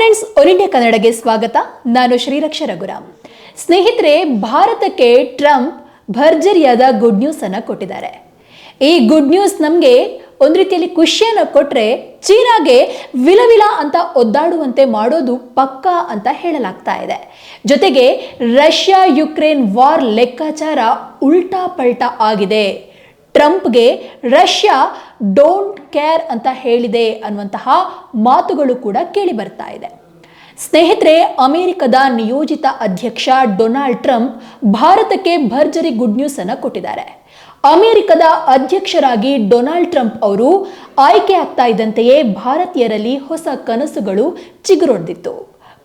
Friends one India ಕನ್ನಡಗೆ ಸ್ವಾಗತ. ನಾನು ಶ್ರೀರಕ್ಷ ರಘುರಾಮ್. ಸ್ನೇಹಿತರೆ, ಭಾರತಕ್ಕೆ ಟ್ರಂಪ್ ಭರ್ಜರಿಯಾದ ಗುಡ್ ನ್ಯೂಸ್ ಅನ್ನ ಕೊಟ್ಟಿದ್ದಾರೆ. ಈ ಗುಡ್ ನ್ಯೂಸ್ ನಮಗೆ ಒಂದು ರೀತಿಯಲ್ಲಿ ಖುಷಿಯನ್ನು ಕೊಟ್ಟರೆ ಚೀನಾಗೆ ವಿಲವಿಲ ಅಂತ ಒದ್ದಾಡುವಂತೆ ಮಾಡೋದು ಪಕ್ಕಾ ಅಂತ ಹೇಳಲಾಗ್ತಾ ಇದೆ. ಜೊತೆಗೆ ರಷ್ಯಾ ಯುಕ್ರೇನ್ ವಾರ್ ಲೆಕ್ಕಾಚಾರ ಉಲ್ಟಾ ಪಲ್ಟಾ ಆಗಿದೆ. ಟ್ರಂಪ್ಗೆ ರಷ್ಯಾ ಡೋಂಟ್ ಕೇರ್ ಅಂತ ಹೇಳಿದೆ ಅನ್ನುವಂತಹ ಮಾತುಗಳು ಕೂಡ ಕೇಳಿ ಬರ್ತಾ ಇದೆ. ಸ್ನೇಹಿತರೆ, ಅಮೆರಿಕದ ನಿಯೋಜಿತ ಅಧ್ಯಕ್ಷ ಡೊನಾಲ್ಡ್ ಟ್ರಂಪ್ ಭಾರತಕ್ಕೆ ಭರ್ಜರಿ ಗುಡ್ ನ್ಯೂಸ್ ಅನ್ನು ಕೊಟ್ಟಿದ್ದಾರೆ. ಅಮೆರಿಕದ ಅಧ್ಯಕ್ಷರಾಗಿ ಡೊನಾಲ್ಡ್ ಟ್ರಂಪ್ ಅವರು ಆಯ್ಕೆ ಆಗ್ತಾ ಇದ್ದಂತೆಯೇ ಭಾರತೀಯರಲ್ಲಿ ಹೊಸ ಕನಸುಗಳು ಚಿಗುರೊಡ್ದಿತ್ತು.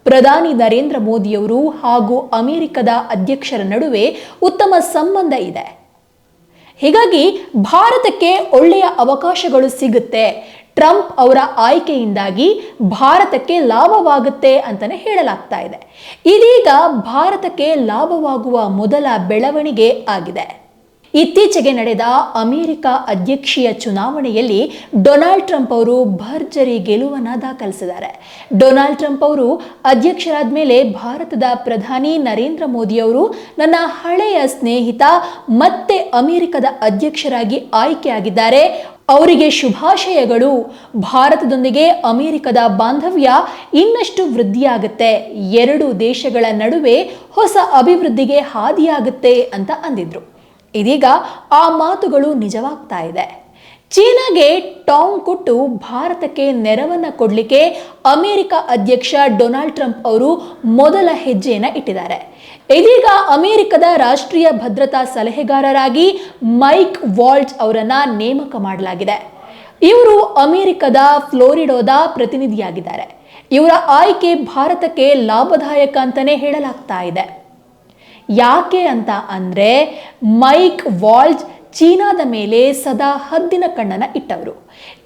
ಪ್ರಧಾನಿ ನರೇಂದ್ರ ಮೋದಿಯವರು ಹಾಗೂ ಅಮೆರಿಕದ ಅಧ್ಯಕ್ಷರ ನಡುವೆ ಉತ್ತಮ ಸಂಬಂಧ ಇದೆ. ಹೀಗಾಗಿ ಭಾರತಕ್ಕೆ ಒಳ್ಳೆಯ ಅವಕಾಶಗಳು ಸಿಗುತ್ತೆ. ಟ್ರಂಪ್ ಅವರ ಆಯ್ಕೆಯಿಂದಾಗಿ ಭಾರತಕ್ಕೆ ಲಾಭವಾಗುತ್ತೆ ಅಂತಲೇ ಹೇಳಲಾಗ್ತಾ ಇದೆ. ಇದೀಗ ಭಾರತಕ್ಕೆ ಲಾಭವಾಗುವ ಮೊದಲ ಬೆಳವಣಿಗೆ ಆಗಿದೆ. ಇತ್ತೀಚೆಗೆ ನಡೆದ ಅಮೆರಿಕ ಅಧ್ಯಕ್ಷೀಯ ಚುನಾವಣೆಯಲ್ಲಿ ಡೊನಾಲ್ಡ್ ಟ್ರಂಪ್ ಅವರು ಭರ್ಜರಿ ಗೆಲುವನ್ನು ದಾಖಲಿಸಿದ್ದಾರೆ. ಡೊನಾಲ್ಡ್ ಟ್ರಂಪ್ ಅವರು ಅಧ್ಯಕ್ಷರಾದ ಮೇಲೆ ಭಾರತದ ಪ್ರಧಾನಿ ನರೇಂದ್ರ ಮೋದಿ ಅವರು ನನ್ನ ಹಳೆಯ ಸ್ನೇಹಿತ ಮತ್ತೆ ಅಮೆರಿಕದ ಅಧ್ಯಕ್ಷರಾಗಿ ಆಯ್ಕೆಯಾಗಿದ್ದಾರೆ. ಅವರಿಗೆ ಶುಭಾಶಯಗಳು. ಭಾರತದೊಂದಿಗೆ ಅಮೆರಿಕದ ಬಾಂಧವ್ಯ ಇನ್ನಷ್ಟು ವೃದ್ಧಿಯಾಗುತ್ತೆ. ಎರಡು ದೇಶಗಳ ನಡುವೆ ಹೊಸ ಅಭಿವೃದ್ಧಿಗೆ ಹಾದಿಯಾಗುತ್ತೆ ಅಂತ ಅಂದಿದ್ರು. ಇದೀಗ ಆ ಮಾತುಗಳು ನಿಜವಾಗ್ತಾ ಇದೆ. ಚೀನಾಗೆ ಟಾಂಗ್ ಕೊಟ್ಟು ಭಾರತಕ್ಕೆ ನೆರವನ್ನ ಕೊಡಲಿಕ್ಕೆ ಅಮೆರಿಕ ಅಧ್ಯಕ್ಷ ಡೊನಾಲ್ಡ್ ಟ್ರಂಪ್ ಅವರು ಮೊದಲ ಹೆಜ್ಜೆಯನ್ನು ಇಟ್ಟಿದ್ದಾರೆ. ಇದೀಗ ಅಮೆರಿಕದ ರಾಷ್ಟ್ರೀಯ ಭದ್ರತಾ ಸಲಹೆಗಾರರಾಗಿ ಮೈಕ್ ವಾಲ್ಟ್ ಅವರನ್ನ ನೇಮಕ ಮಾಡಲಾಗಿದೆ. ಇವರು ಅಮೆರಿಕದ ಫ್ಲೋರಿಡೋದ ಪ್ರತಿನಿಧಿಯಾಗಿದ್ದಾರೆ. ಇವರ ಆಯ್ಕೆ ಭಾರತಕ್ಕೆ ಲಾಭದಾಯಕ ಅಂತಲೇ ಹೇಳಲಾಗ್ತಾ ಇದೆ. ಯಾಕೆ ಅಂತ ಅಂದರೆ ಮೈಕ್ ವಾಲ್ಜ್ ಚೀನಾದ ಮೇಲೆ ಸದಾ ಹದ್ದಿನ ಕಣ್ಣನ್ನು ಇಟ್ಟವರು.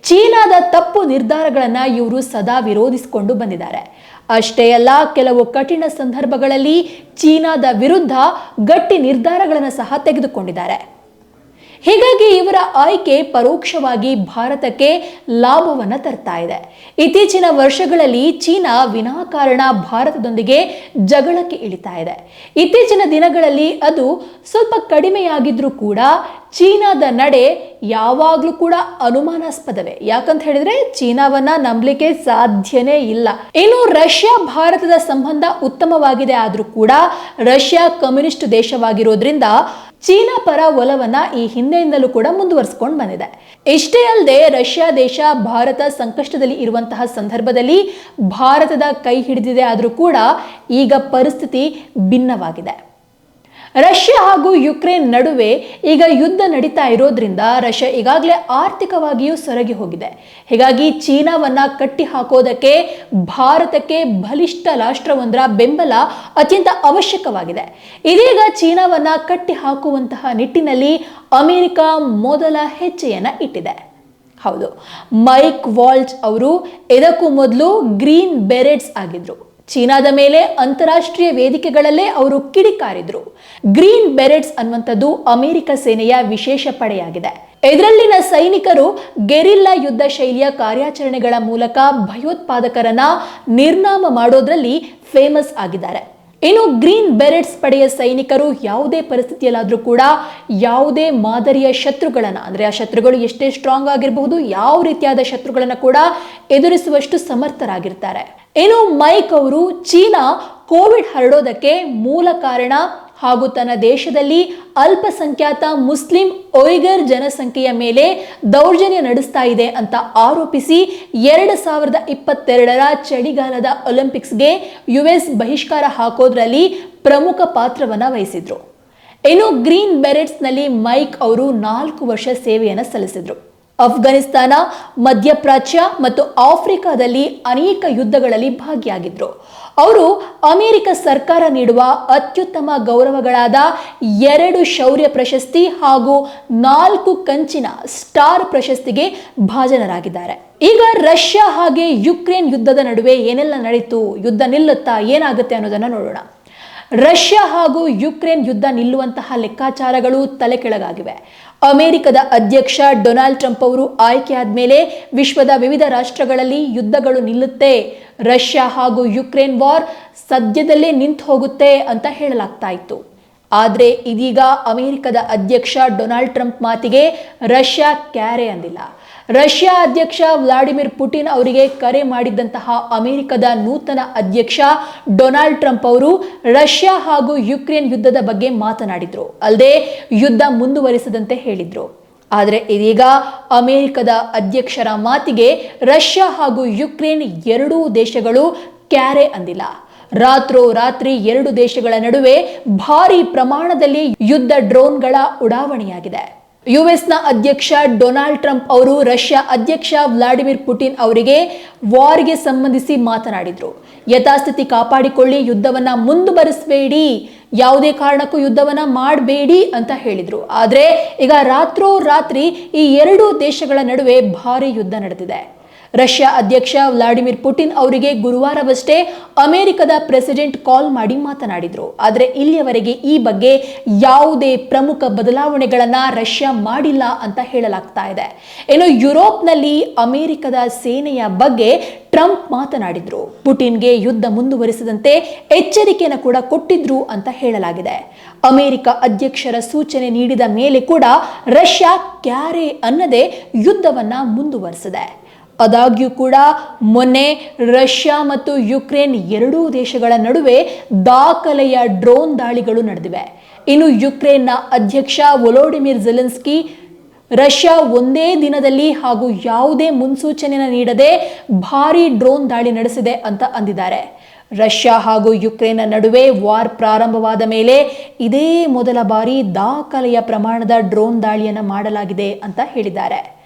ಚೀನಾದ ತಪ್ಪು ನಿರ್ಧಾರಗಳನ್ನು ಇವರು ಸದಾ ವಿರೋಧಿಸಿಕೊಂಡು ಬಂದಿದ್ದಾರೆ. ಅಷ್ಟೇ ಅಲ್ಲ, ಕೆಲವು ಕಠಿಣ ಸಂದರ್ಭಗಳಲ್ಲಿ ಚೀನಾದ ವಿರುದ್ಧ ಗಟ್ಟಿ ನಿರ್ಧಾರಗಳನ್ನು ಸಹ ತೆಗೆದುಕೊಂಡಿದ್ದಾರೆ. ಹೀಗಾಗಿ ಇವರ ಆಯ್ಕೆ ಪರೋಕ್ಷವಾಗಿ ಭಾರತಕ್ಕೆ ಲಾಭವನ್ನು ತರ್ತಾ ಇದೆ. ಇತ್ತೀಚಿನ ವರ್ಷಗಳಲ್ಲಿ ಚೀನಾ ವಿನಾಕಾರಣ ಭಾರತದೊಂದಿಗೆ ಜಗಳಕ್ಕೆ ಇಳಿತಾ ಇದೆ. ಇತ್ತೀಚಿನ ದಿನಗಳಲ್ಲಿ ಅದು ಸ್ವಲ್ಪ ಕಡಿಮೆಯಾಗಿದ್ರೂ ಕೂಡ ಚೀನಾದ ನಡೆ ಯಾವಾಗಲೂ ಕೂಡ ಅನುಮಾನಾಸ್ಪದವೇ. ಯಾಕಂತ ಹೇಳಿದ್ರೆ ಚೀನಾವನ್ನ ನಂಬಲಿಕ್ಕೆ ಸಾಧ್ಯನೇ ಇಲ್ಲ. ಇನ್ನು ರಷ್ಯಾ ಭಾರತದ ಸಂಬಂಧ ಉತ್ತಮವಾಗಿದೆ ಆದರೂ ಕೂಡ ರಷ್ಯಾ ಕಮ್ಯುನಿಸ್ಟ್ ದೇಶವಾಗಿರೋದ್ರಿಂದ ಚೀನಾ ಪರ ಒಲವನ್ನ ಈ ಹಿಂದೆಯಿಂದಲೂ ಕೂಡ ಮುಂದುವರಿಸಿಕೊಂಡು ಬಂದಿದೆ. ಇಷ್ಟೇ ಅಲ್ಲದೆ ರಷ್ಯಾ ದೇಶ ಭಾರತ ಸಂಕಷ್ಟದಲ್ಲಿ ಇರುವಂತಹ ಸಂದರ್ಭದಲ್ಲಿ ಭಾರತದ ಕೈ ಹಿಡಿದಿದೆ ಆದರೂ ಕೂಡ ಈಗ ಪರಿಸ್ಥಿತಿ ಭಿನ್ನವಾಗಿದೆ. ರಷ್ಯಾ ಹಾಗೂ ಯುಕ್ರೇನ್ ನಡುವೆ ಈಗ ಯುದ್ಧ ನಡೀತಾ ಇರೋದ್ರಿಂದ ರಷ್ಯಾ ಈಗಾಗಲೇ ಆರ್ಥಿಕವಾಗಿಯೂ ಸೊರಗಿ ಹೋಗಿದೆ. ಹೀಗಾಗಿ ಚೀನಾವನ್ನ ಕಟ್ಟಿ ಹಾಕೋದಕ್ಕೆ ಭಾರತಕ್ಕೆ ಬಲಿಷ್ಠ ರಾಷ್ಟ್ರವೊಂದರ ಬೆಂಬಲ ಅತ್ಯಂತ ಅವಶ್ಯಕವಾಗಿದೆ. ಇದೀಗ ಚೀನಾವನ್ನ ಕಟ್ಟಿ ಹಾಕುವಂತಹ ನಿಟ್ಟಿನಲ್ಲಿ ಅಮೆರಿಕ ಮೊದಲ ಹೆಜ್ಜೆಯನ್ನ ಇಟ್ಟಿದೆ. ಹೌದು, ಮೈಕ್ ವಾಲ್ಟ್ ಅವರು ಇದಕ್ಕೂ ಮೊದಲು ಗ್ರೀನ್ ಬೆರೆಟ್ಸ್ ಆಗಿದ್ರು. ಚೀನಾದ ಮೇಲೆ ಅಂತಾರಾಷ್ಟ್ರೀಯ ವೇದಿಕೆಗಳಲ್ಲೇ ಅವರು ಕಿಡಿಕಾರಿದ್ರು. ಗ್ರೀನ್ ಬೆರೆಟ್ಸ್ ಅನ್ನುವಂಥದ್ದು ಅಮೆರಿಕ ಸೇನೆಯ ವಿಶೇಷ ಪಡೆಯಾಗಿದೆ. ಇದರಲ್ಲಿನ ಸೈನಿಕರು ಗೆರಿಲ್ಲಾ ಯುದ್ಧ ಶೈಲಿಯ ಕಾರ್ಯಾಚರಣೆಗಳ ಮೂಲಕ ಭಯೋತ್ಪಾದಕರನ್ನ ನಿರ್ನಾಮ ಮಾಡೋದ್ರಲ್ಲಿ ಫೇಮಸ್ ಆಗಿದ್ದಾರೆ. ಇನ್ನು ಗ್ರೀನ್ ಬೆರೆಟ್ಸ್ ಪಡೆಯ ಸೈನಿಕರು ಯಾವುದೇ ಪರಿಸ್ಥಿತಿಯಲ್ಲಾದರೂ ಕೂಡ ಯಾವುದೇ ಮಾದರಿಯ ಶತ್ರುಗಳನ್ನು, ಅಂದರೆ ಆ ಶತ್ರುಗಳು ಎಷ್ಟೇ ಸ್ಟ್ರಾಂಗ್ ಆಗಿರಬಹುದು, ಯಾವ ರೀತಿಯಾದ ಶತ್ರುಗಳನ್ನು ಕೂಡ ಎದುರಿಸುವಷ್ಟು ಸಮರ್ಥರಾಗಿರ್ತಾರೆ. ಇನ್ನು ಮೈಕ್ ಅವರು ಚೀನಾ ಕೋವಿಡ್ ಹರಡೋದಕ್ಕೆ ಮೂಲ ಕಾರಣ ಹಾಗೂ ತನ್ನ ದೇಶದಲ್ಲಿ ಅಲ್ಪಸಂಖ್ಯಾತ ಮುಸ್ಲಿಂ ಒಯ್ಗರ್ ಜನಸಂಖ್ಯೆಯ ಮೇಲೆ ದೌರ್ಜನ್ಯ ನಡೆಸ್ತಾ ಇದೆ ಅಂತ ಆರೋಪಿಸಿ ಎರಡು ಸಾವಿರದ ಇಪ್ಪತ್ತೆರಡರ ಚಳಿಗಾಲದ ಒಲಿಂಪಿಕ್ಸ್ಗೆ ಯು ಎಸ್ ಬಹಿಷ್ಕಾರ ಹಾಕೋದ್ರಲ್ಲಿ ಪ್ರಮುಖ ಪಾತ್ರವನ್ನು ವಹಿಸಿದ್ರು. ಇನ್ನು ಗ್ರೀನ್ ಬೆರೆಟ್ಸ್ನಲ್ಲಿ ಮೈಕ್ ಅವರು ನಾಲ್ಕು ವರ್ಷ ಸೇವೆಯನ್ನು ಸಲ್ಲಿಸಿದ್ರು. ಅಫ್ಘಾನಿಸ್ತಾನ ಮಧ್ಯಪ್ರಾಚ್ಯ ಮತ್ತು ಆಫ್ರಿಕಾದಲ್ಲಿ ಅನೇಕ ಯುದ್ಧಗಳಲ್ಲಿ ಭಾಗಿಯಾಗಿದ್ದರು ಅವರು ಅಮೆರಿಕ ಸರ್ಕಾರ ನೀಡುವ ಅತ್ಯುತ್ತಮ ಗೌರವಗಳಾದ ಎರಡು ಶೌರ್ಯ ಪ್ರಶಸ್ತಿ ಹಾಗೂ ನಾಲ್ಕು ಕಂಚಿನ ಸ್ಟಾರ್ ಪ್ರಶಸ್ತಿಗೆ ಭಾಜನರಾಗಿದ್ದಾರೆ. ಈಗ ರಷ್ಯಾ ಹಾಗೆ ಯುಕ್ರೇನ್ ಯುದ್ಧದ ನಡುವೆ ಏನೆಲ್ಲ ನಡೀತು, ಯುದ್ಧ ನಿಲ್ಲುತ್ತಾ ಏನಾಗುತ್ತೆ ಅನ್ನೋದನ್ನು ನೋಡೋಣ. ರಷ್ಯಾ ಹಾಗೂ ಯುಕ್ರೇನ್ ಯುದ್ಧ ನಿಲ್ಲುವಂತಹ ಲೆಕ್ಕಾಚಾರಗಳು ತಲೆ ಕೆಳಗಾಗಿವೆ ಅಮೆರಿಕದ ಅಧ್ಯಕ್ಷ ಡೊನಾಲ್ಡ್ ಟ್ರಂಪ್ ಅವರು ಆಯ್ಕೆಯಾದ ಮೇಲೆ ವಿಶ್ವದ ವಿವಿಧ ರಾಷ್ಟ್ರಗಳಲ್ಲಿ ಯುದ್ಧಗಳು ನಿಲ್ಲುತ್ತೆ. ರಷ್ಯಾ ಹಾಗೂ ಯುಕ್ರೇನ್ ವಾರ್ ಸದ್ಯದಲ್ಲೇ ನಿಂತು ಹೋಗುತ್ತೆ ಅಂತ ಹೇಳಲಾಗ್ತಾ ಇತ್ತು. ಆದರೆ ಇದೀಗ ಅಮೆರಿಕದ ಅಧ್ಯಕ್ಷ ಡೊನಾಲ್ಡ್ ಟ್ರಂಪ್ ಮಾತಿಗೆ ರಷ್ಯಾ ಕ್ಯಾರೆ ಅಂದಿಲ್ಲ. ರಷ್ಯಾ ಅಧ್ಯಕ್ಷ ವ್ಲಾಡಿಮಿರ್ ಪುಟಿನ್ ಅವರಿಗೆ ಕರೆ ಮಾಡಿದ್ದಂತಹ ಅಮೆರಿಕದ ನೂತನ ಅಧ್ಯಕ್ಷ ಡೊನಾಲ್ಡ್ ಟ್ರಂಪ್ ಅವರು ರಷ್ಯಾ ಹಾಗೂ ಯುಕ್ರೇನ್ ಯುದ್ಧದ ಬಗ್ಗೆ ಮಾತನಾಡಿದ್ರು. ಅಲ್ಲದೆ ಯುದ್ಧ ಮುಂದುವರಿಸದಂತೆ ಹೇಳಿದ್ರು. ಆದರೆ ಇದೀಗ ಅಮೆರಿಕದ ಅಧ್ಯಕ್ಷರ ಮಾತಿಗೆ ರಷ್ಯಾ ಹಾಗೂ ಯುಕ್ರೇನ್ ಎರಡೂ ದೇಶಗಳು ಕ್ಯಾರೆ ಅಂದಿಲ್ಲ. ರಾತ್ರೋ ರಾತ್ರಿ ಎರಡು ದೇಶಗಳ ನಡುವೆ ಭಾರಿ ಪ್ರಮಾಣದಲ್ಲಿ ಯುದ್ಧ ಡ್ರೋನ್ಗಳ ಉಡಾವಣೆಯಾಗಿದೆ. ಯುಎಸ್ನ ಅಧ್ಯಕ್ಷ ಡೊನಾಲ್ಡ್ ಟ್ರಂಪ್ ಅವರು ರಷ್ಯಾ ಅಧ್ಯಕ್ಷ ವ್ಲಾಡಿಮಿರ್ ಪುಟಿನ್ ಅವರಿಗೆ ವಾರ್ಗೆ ಸಂಬಂಧಿಸಿ ಮಾತನಾಡಿದ್ರು. ಯಥಾಸ್ಥಿತಿ ಕಾಪಾಡಿಕೊಳ್ಳಿ, ಯುದ್ಧವನ್ನ ಮುಂದುವರೆಸಬೇಡಿ, ಯಾವುದೇ ಕಾರಣಕ್ಕೂ ಯುದ್ಧವನ್ನ ಮಾಡಬೇಡಿ ಅಂತ ಹೇಳಿದರು. ಆದರೆ ಈಗ ರಾತ್ರೋ ರಾತ್ರಿ ಈ ಎರಡೂ ದೇಶಗಳ ನಡುವೆ ಭಾರಿ ಯುದ್ಧ ನಡೆದಿದೆ. ರಷ್ಯಾ ಅಧ್ಯಕ್ಷ ವ್ಲಾಡಿಮಿರ್ ಪುಟಿನ್ ಅವರಿಗೆ ಗುರುವಾರವಷ್ಟೇ ಅಮೆರಿಕದ ಪ್ರೆಸಿಡೆಂಟ್ ಕಾಲ್ ಮಾಡಿ ಮಾತನಾಡಿದರು. ಆದರೆ ಇಲ್ಲಿಯವರೆಗೆ ಈ ಬಗ್ಗೆ ಯಾವುದೇ ಪ್ರಮುಖ ಬದಲಾವಣೆಗಳನ್ನು ರಷ್ಯಾ ಮಾಡಿಲ್ಲ ಅಂತ ಹೇಳಲಾಗ್ತಾ ಇದೆ. ಇನ್ನು ಯುರೋಪ್ನಲ್ಲಿ ಅಮೆರಿಕದ ಸೇನೆಯ ಬಗ್ಗೆ ಟ್ರಂಪ್ ಮಾತನಾಡಿದ್ರು. ಪುಟಿನ್ಗೆ ಯುದ್ಧ ಮುಂದುವರಿಸದಂತೆ ಎಚ್ಚರಿಕೆಯನ್ನು ಕೂಡ ಕೊಟ್ಟಿದ್ರು ಅಂತ ಹೇಳಲಾಗಿದೆ. ಅಮೆರಿಕ ಅಧ್ಯಕ್ಷರ ಸೂಚನೆ ನೀಡಿದ ಮೇಲೆ ಕೂಡ ರಷ್ಯಾ ಕ್ಯಾರೆ ಅನ್ನದೇ ಯುದ್ಧವನ್ನ ಮುಂದುವರಿಸಿದೆ. ಆದಾಗ್ಯೂ ಕೂಡ ಮೊನ್ನೆ ರಷ್ಯಾ ಮತ್ತು ಯುಕ್ರೇನ್ ಎರಡೂ ದೇಶಗಳ ನಡುವೆ ದಾಖಲೆಯ ಡ್ರೋನ್ ದಾಳಿಗಳು ನಡೆದಿವೆ. ಇನ್ನು ಯುಕ್ರೇನ್ನ ಅಧ್ಯಕ್ಷ ವೊಲೋಡಿಮಿರ್ ಜೆಲೆನ್ಸ್ಕಿ ರಷ್ಯಾ ಒಂದೇ ದಿನದಲ್ಲಿ ಹಾಗೂ ಯಾವುದೇ ಮುನ್ಸೂಚನೆ ನೀಡದೆ ಭಾರಿ ಡ್ರೋನ್ ದಾಳಿ ನಡೆಸಿದೆ ಅಂತ ಅಂದಿದ್ದಾರೆ. ರಷ್ಯಾ ಹಾಗೂ ಯುಕ್ರೇನ್ನ ನಡುವೆ ವಾರ್ ಪ್ರಾರಂಭವಾದ ಮೇಲೆ ಇದೇ ಮೊದಲ ಬಾರಿ ದಾಖಲೆಯ ಪ್ರಮಾಣದ ಡ್ರೋನ್ ದಾಳಿಯನ್ನು ಮಾಡಲಾಗಿದೆ ಅಂತ ಹೇಳಿದ್ದಾರೆ.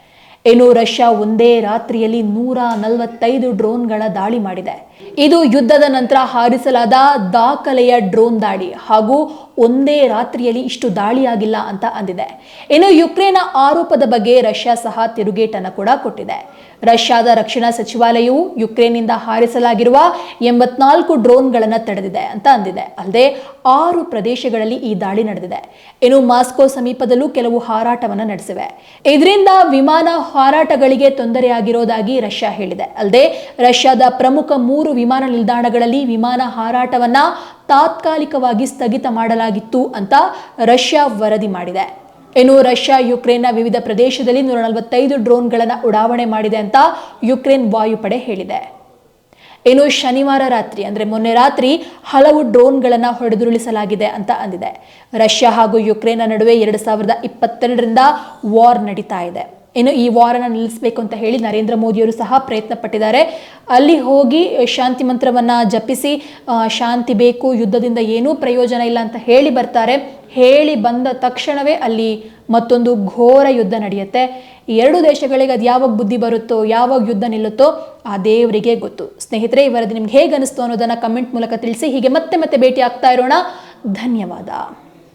ಇನ್ನು ರಷ್ಯಾ ಒಂದೇ ರಾತ್ರಿಯಲ್ಲಿ ನೂರ ನಲವತ್ತೈದು ಡ್ರೋನ್ಗಳ ದಾಳಿ ಮಾಡಿದೆ. ಇದು ಯುದ್ಧದ ನಂತರ ಹಾರಿಸಲಾದ ದಾಖಲೆಯ ಡ್ರೋನ್ ದಾಳಿ ಹಾಗೂ ಒಂದೇ ರಾತ್ರಿಯಲ್ಲಿ ಇಷ್ಟು ದಾಳಿಯಾಗಿಲ್ಲ ಅಂತ ಅಂದಿದೆ. ಇನ್ನು ಯುಕ್ರೇನ್ನ ಆರೋಪದ ಬಗ್ಗೆ ರಷ್ಯಾ ಸಹ ತಿರುಗೇಟನ್ನು ಕೂಡ ಕೊಟ್ಟಿದೆ. ರಷ್ಯಾದ ರಕ್ಷಣಾ ಸಚಿವಾಲಯವು ಯುಕ್ರೇನ್ನಿಂದ ಹಾರಿಸಲಾಗಿರುವ ಎಂಬತ್ನಾಲ್ಕು ಡ್ರೋನ್ಗಳನ್ನು ತಡೆದಿದೆ ಅಂತ ಅಂದಿದೆ. ಅಲ್ಲದೆ ಆರು ಪ್ರದೇಶಗಳಲ್ಲಿ ಈ ದಾಳಿ ನಡೆದಿದೆ. ಇನ್ನು ಮಾಸ್ಕೋ ಸಮೀಪದಲ್ಲೂ ಕೆಲವು ಹಾರಾಟವನ್ನು ನಡೆಸಿವೆ. ಇದರಿಂದ ವಿಮಾನ ಹಾರಾಟಗಳಿಗೆ ತೊಂದರೆಯಾಗಿರೋದಾಗಿ ರಷ್ಯಾ ಹೇಳಿದೆ. ಅಲ್ಲದೆ ರಷ್ಯಾದ ಪ್ರಮುಖ ಮೂರು ವಿಮಾನ ನಿಲ್ದಾಣಗಳಲ್ಲಿ ವಿಮಾನ ಹಾರಾಟವನ್ನ ತಾತ್ಕಾಲಿಕವಾಗಿ ಸ್ಥಗಿತ ಮಾಡಲಾಗಿತ್ತು ಅಂತ ರಷ್ಯಾ ವರದಿ ಮಾಡಿದೆ. ಇನ್ನು ರಷ್ಯಾ ಯುಕ್ರೇನ್ನ ವಿವಿಧ ಪ್ರದೇಶದಲ್ಲಿ ನೂರ ನಲವತ್ತೈದು ಡ್ರೋನ್ಗಳನ್ನು ಉಡಾವಣೆ ಮಾಡಿದೆ ಅಂತ ಯುಕ್ರೇನ್ ವಾಯುಪಡೆ ಹೇಳಿದೆ. ಇನ್ನು ಶನಿವಾರ ರಾತ್ರಿ, ಅಂದರೆ ಮೊನ್ನೆ ರಾತ್ರಿ ಹಲವು ಡ್ರೋನ್ಗಳನ್ನು ಹೊಡೆದುರುಳಿಸಲಾಗಿದೆ ಅಂತ ಅಂದಿದೆ. ರಷ್ಯಾ ಹಾಗೂ ಯುಕ್ರೇನ್ನ ನಡುವೆ ಎರಡು ಸಾವಿರದ ಇಪ್ಪತ್ತೆರಡರಿಂದ ವಾರ್ ನಡೀತಾ ಇದೆ. ಇನ್ನು ಈ ವಾರನ ನಿಲ್ಲಿಸಬೇಕು ಅಂತ ಹೇಳಿ ನರೇಂದ್ರ ಮೋದಿಯವರು ಸಹ ಪ್ರಯತ್ನ ಪಟ್ಟಿದ್ದಾರೆ. ಅಲ್ಲಿ ಹೋಗಿ ಶಾಂತಿ ಮಂತ್ರವನ್ನು ಜಪಿಸಿ ಶಾಂತಿ ಬೇಕು, ಯುದ್ಧದಿಂದ ಏನೂ ಪ್ರಯೋಜನ ಇಲ್ಲ ಅಂತ ಹೇಳಿ ಬರ್ತಾರೆ. ಹೇಳಿ ಬಂದ ತಕ್ಷಣವೇ ಅಲ್ಲಿ ಮತ್ತೊಂದು ಘೋರ ಯುದ್ಧ ನಡೆಯುತ್ತೆ. ಎರಡು ದೇಶಗಳಿಗೆ ಅದು ಯಾವಾಗ ಬುದ್ಧಿ ಬರುತ್ತೋ, ಯಾವಾಗ ಯುದ್ಧ ನಿಲ್ಲುತ್ತೋ ಆ ದೇವರಿಗೆ ಗೊತ್ತು. ಸ್ನೇಹಿತರೆ, ಈ ವರದಿ ನಿಮ್ಗೆ ಹೇಗೆ ಅನಿಸ್ತು ಅನ್ನೋದನ್ನು ಕಮೆಂಟ್ ಮೂಲಕ ತಿಳಿಸಿ. ಹೀಗೆ ಮತ್ತೆ ಮತ್ತೆ ಭೇಟಿ ಆಗ್ತಾ ಇರೋಣ. ಧನ್ಯವಾದ.